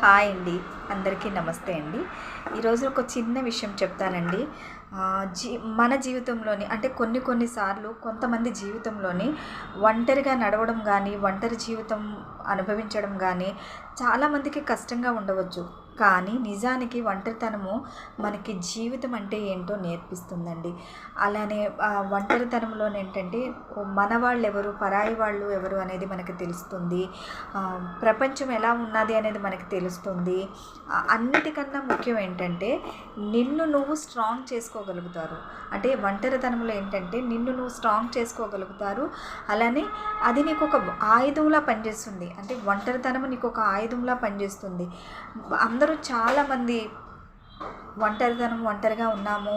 Hi అండి అందరికీ నమస్తే అండి. ఈరోజు ఒక చిన్న విషయం చెప్తానండి. జీ మన జీవితంలోని అంటే కొన్ని కొన్నిసార్లు కొంతమంది జీవితంలోని ఒంటరిగా నడవడం కానీ ఒంటరి జీవితం అనుభవించడం కానీ చాలామందికి కష్టంగా ఉండవచ్చు. కానీ నిజానికి ఒంటరితనము మనకి జీవితం అంటే ఏంటో నేర్పిస్తుందండి. అలానే ఒంటరితనంలో ఏంటంటే మన వాళ్ళు ఎవరు పరాయి వాళ్ళు ఎవరు అనేది మనకి తెలుస్తుంది. ప్రపంచం ఎలా ఉన్నది అనేది మనకి తెలుస్తుంది. అన్నిటికన్నా ముఖ్యం ఏంటంటే నిన్ను నువ్వు స్ట్రాంగ్ చేసుకోగలుగుతారు. అంటే ఒంటరితనంలో ఏంటంటే నిన్ను నువ్వు స్ట్రాంగ్ చేసుకోగలుగుతారు. అలానే అది నీకు ఒక ఆయుధంలా పనిచేస్తుంది. అంటే ఒంటరితనం నీకు ఒక ఆయుధంలా పనిచేస్తుంది. అందరూ చాలామంది ఒంటరితనం ఒంటరిగా ఉన్నాము.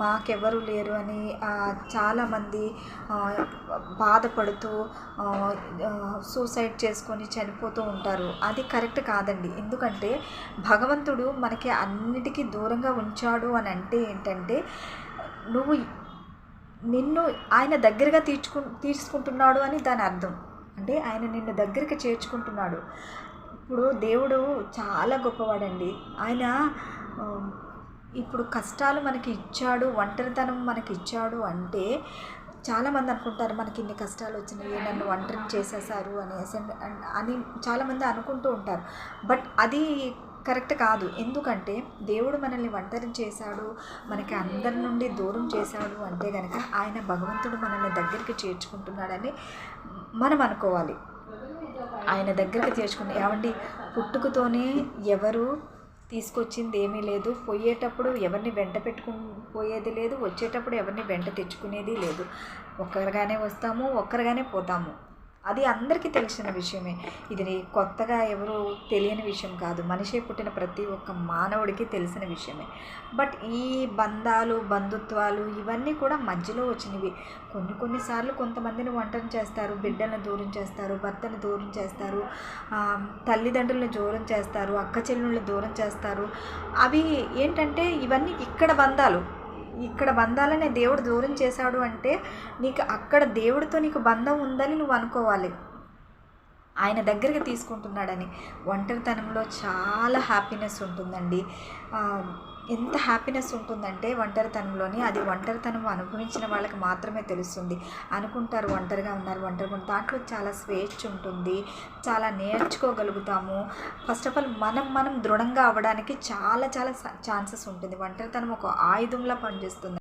మాకెవరూ లేరు అని చాలామంది బాధపడుతూ సూసైడ్ చేసుకొని చనిపోతూ ఉంటారు. అది కరెక్ట్ కాదండి. ఎందుకంటే భగవంతుడు మనకి అన్నిటికీ దూరంగా ఉంచాడు అని అంటే ఏంటంటే నువ్వు నిన్ను ఆయన దగ్గరగా తీర్చుకు తీసుకుంటున్నాడు అని దాని అర్థం. అంటే ఆయన నిన్ను దగ్గరికి చేర్చుకుంటున్నాడు. ఇప్పుడు దేవుడు చాలా గొప్పవాడండి. ఆయన ఇప్పుడు కష్టాలు మనకి ఇచ్చాడు ఒంటరితనం మనకి ఇచ్చాడు అంటే చాలామంది అనుకుంటారు మనకి ఇన్ని కష్టాలు వచ్చినాయి నన్ను ఒంటరిని చేసేసారు అనేసి అని చాలామంది అనుకుంటూ ఉంటారు. బట్ అది కరెక్ట్ కాదు. ఎందుకంటే దేవుడు మనల్ని ఒంటరి చేశాడు మనకి అందరి నుండి దూరం చేశాడు అంటే కనుక ఆయన భగవంతుడు మనల్ని దగ్గరికి చేర్చుకుంటున్నాడని మనం అనుకోవాలి. ఆయన దగ్గరికి చేర్చుకుని ఏమండి? పుట్టుకతోనే ఎవరు తీసుకొచ్చింది ఏమీ లేదు. పోయేటప్పుడు ఎవరిని వెంట పెట్టుకు పోయేది లేదు. వచ్చేటప్పుడు ఎవరిని వెంట తెచ్చుకునేది లేదు. ఒక్కరుగానే వస్తాము ఒక్కరుగానే పోతాము. అది అందరికీ తెలిసిన విషయమే. ఇది కొత్తగా ఎవరు తెలియని విషయం కాదు. మనిషి పుట్టిన ప్రతి ఒక్క మానవుడికి తెలిసిన విషయమే. బట్ ఈ బంధాలు బంధుత్వాలు ఇవన్నీ కూడా మధ్యలో వచ్చినవి. కొన్ని కొన్నిసార్లు కొంతమందిని వంటను చేస్తారు బిడ్డలను దూరం చేస్తారు భర్తను దూరం చేస్తారు తల్లిదండ్రులను దూరం చేస్తారు అక్క చెల్లెళ్ళని దూరం చేస్తారు. అవి ఏంటంటే ఇవన్నీ ఇక్కడ బంధాలు. ఇక్కడ బంధాలనే దేవుడు దూరం చేశాడు అంటే నీకు అక్కడ దేవుడితో నీకు బంధం ఉందని నువ్వు అనుకోవాలి. ఆయన దగ్గరికి తీసుకుంటున్నాడని. ఒంటరితనంలో చాలా హ్యాపీనెస్ ఉంటుందండి. ఎంత హ్యాపీనెస్ ఉంటుందంటే ఒంటరితనంలోని అది ఒంటరితనం అనుభవించిన వాళ్ళకి మాత్రమే తెలుస్తుంది. అనుకుంటారు ఒంటరిగా ఉన్నారు ఒంటరిగా ఉన్నారు. దాంట్లో చాలా స్వేచ్ఛ ఉంటుంది చాలా నేర్చుకోగలుగుతాము. ఫస్ట్ ఆఫ్ ఆల్ మనం మనం దృఢంగా అవ్వడానికి చాలా చాలా ఛాన్సెస్ ఉంటుంది. ఒంటరితనం ఒక ఆయుధంలా పనిచేస్తుంది.